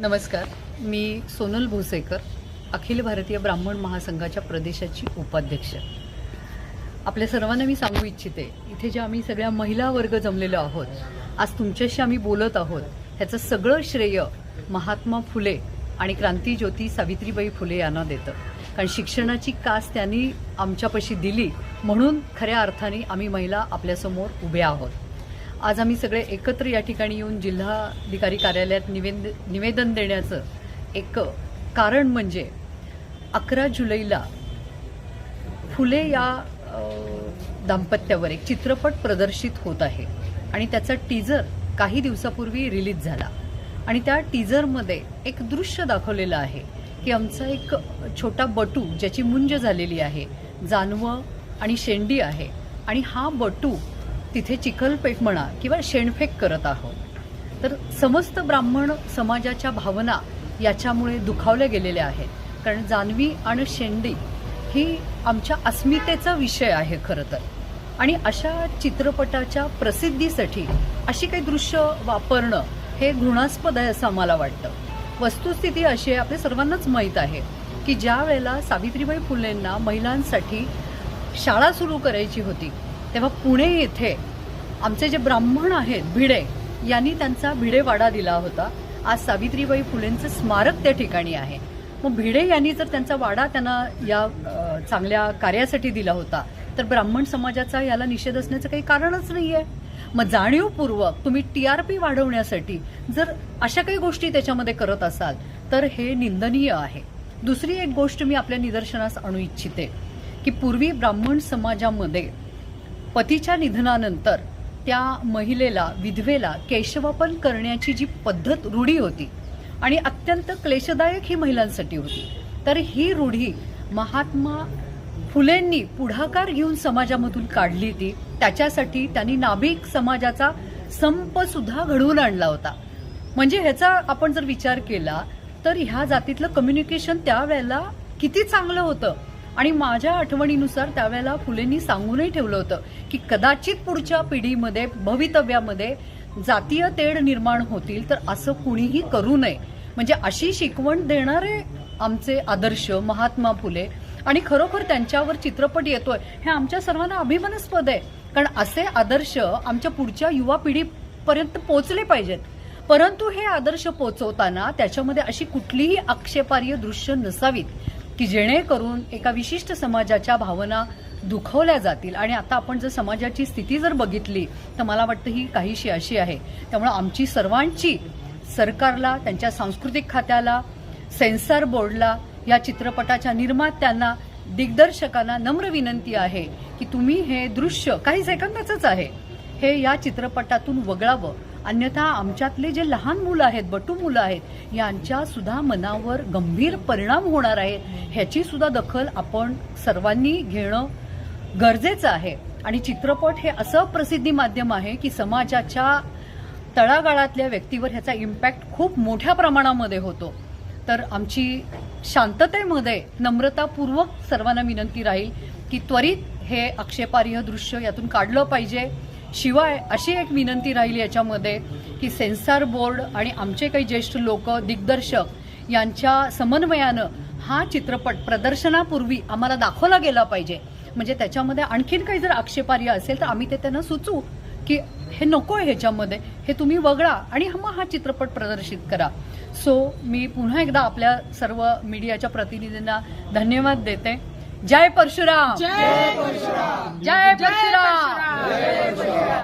नमस्कार. मी सोनल भोसेकर अखिल भारतीय ब्राह्मण महासंघाच्या प्रदेशाची उपाध्यक्ष. आपल्या सर्वांना मी सांगू इच्छिते इथे ज्या आम्ही सगळ्या महिला वर्ग जमलेलो आहोत आज तुमच्याशी आम्ही बोलत आहोत ह्याचं सगळं श्रेय महात्मा फुले आणि क्रांतीज्योती सावित्रीबाई फुले यांना देतं. कारण शिक्षणाची कास त्यांनी आमच्यापाशी दिली म्हणून खऱ्या अर्थाने आम्ही महिला आपल्यासमोर उभ्या आहोत. आज आम्ही सगळे एकत्र या ठिकाणी येऊन जिल्हाधिकारी कार्यालयात निवेद निवेदन देण्याचं एक कारण म्हणजे अकरा जुलैला फुले या दाम्पत्यावर एक चित्रपट प्रदर्शित होत आहे आणि त्याचा टीजर काही दिवसापूर्वी रिलीज झाला. आणि त्या टीजरमध्ये एक दृश्य दाखवलेलं आहे की आमचा एक छोटा बटू ज्याची मुंज झालेली आहे जानवं आणि शेंडी आहे आणि हा बटू तिथे चिखलपेट म्हणा किंवा शेणफेक करत आहोत. तर समस्त ब्राह्मण समाजाच्या भावना याच्यामुळे दुखावल्या गेलेल्या आहेत. कारण जानवी आणि शेंडी ही आमच्या अस्मितेचा विषय आहे खरं तर. आणि अशा चित्रपटाच्या प्रसिद्धीसाठी अशी काही दृश्य वापरणं हे घृणास्पद आहे असं आम्हाला वाटतं. वस्तुस्थिती अशी आहे आपल्या सर्वांनाच माहीत आहे की ज्या वेळेला सावित्रीबाई फुलेंना महिलांसाठी शाळा सुरू करायची होती तेव्हा पुणे येथे आमचे जे ब्राह्मण आहेत भिडे यांनी त्यांचा भिडेवाडा दिला होता. आज सावित्रीबाई फुलेंचं स्मारक त्या ठिकाणी आहे. मग भिडे यांनी जर त्यांचा वाडा त्यांना या चांगल्या कार्यासाठी दिला होता तर ब्राह्मण समाजाचा याला निषेध असण्याचं काही कारणच नाही आहे मग जाणीवपूर्वक तुम्ही टी आर पी वाढवण्यासाठी जर अशा काही गोष्टी त्याच्यामध्ये करत असाल तर हे निंदनीय आहे. दुसरी एक गोष्ट मी आपल्या निदर्शनास आणू इच्छिते की पूर्वी ब्राह्मण समाजामध्ये पतीच्या निधनानंतर त्या महिलेला विधवेला केशवापन करण्याची जी पद्धत रूढी होती आणि अत्यंत क्लेशदायक ही महिलांसाठी होती तर ही रूढी महात्मा फुलेंनी पुढाकार घेऊन समाजामधून काढली ती त्याच्यासाठी त्यांनी नाभिक समाजाचा संप सुद्धा घडवून आणला होता. म्हणजे ह्याचा आपण जर विचार केला तर ह्या जातीतलं कम्युनिकेशन त्यावेळेला किती चांगलं होतं? आणि माझ्या आठवणीनुसार त्यावेळेला फुलेंनी सांगूनही ठेवलं होतं की कदाचित पुढच्या पिढीमध्ये भवितव्यामध्ये जातीय तेढ निर्माण होतील तर असं कुणीही करू नये. म्हणजे अशी शिकवण देणारे आमचे आदर्श महात्मा फुले आणि खरोखर त्यांच्यावर चित्रपट येतोय हे आमच्या सर्वांना अभिमानास्पद आहे. कारण असे आदर्श आमच्या पुढच्या युवा पिढीपर्यंत पोहोचले पाहिजेत. परंतु हे आदर्श पोचवताना त्याच्यामध्ये अशी कुठलीही आक्षेपार्ह दृश्य नसावीत. की जेणेकरून एका विशिष्ट समाजाच्या भावना दुखवल्या जातील. आणि आता आपण जर समाजाची स्थिती जर बघितली तर मला वाटतं ही काहीशी अशी आहे. त्यामुळे आमची सर्वांची सरकारला त्यांच्या सांस्कृतिक खात्याला सेन्सर बोर्डला या चित्रपटाच्या निर्मात्यांना दिग्दर्शकांना नम्र विनंती आहे की तुम्ही हे दृश्य काही सेकंदाचंच आहे हे या चित्रपटातून वगळावं. अन्यथा आमच्यातले जे लहान मुलं आहेत बटू मुलं आहेत यांच्या सुद्धा मनावर गंभीर परिणाम होणार आहे. ह्याची सुद्धा दखल आपण सर्वांनी घेणं गरजेचं आहे. आणि चित्रपट हे असं प्रसिद्धी माध्यम आहे की समाजाच्या तळागाळातल्या व्यक्तीवर ह्याचा इम्पॅक्ट खूप मोठ्या प्रमाणामध्ये होतो. तर आमची शांततेमध्ये नम्रतापूर्वक सर्वांना विनंती राहील की त्वरित हे आक्षेपार्ह दृश्य यातून काढलं पाहिजे. शिवाय अशी एक विनंती राहील याच्यामध्ये की सेन्सॉर बोर्ड आणि आमचे काही ज्येष्ठ लोक दिग्दर्शक यांच्या समन्वयानं हा चित्रपट प्रदर्शनापूर्वी आम्हाला दाखवला गेला पाहिजे. म्हणजे त्याच्यामध्ये आणखीन काही जर आक्षेपार्ह असेल तर आम्ही ते त्यांना सुचू की हे नको आहे ह्याच्यामध्ये हे तुम्ही वगळा आणि मग हा चित्रपट प्रदर्शित करा. सो मी पुन्हा एकदा आपल्या सर्व मीडियाच्या प्रतिनिधींना धन्यवाद देते. जय परशुराम. जय परशुराम. जय परशुराम.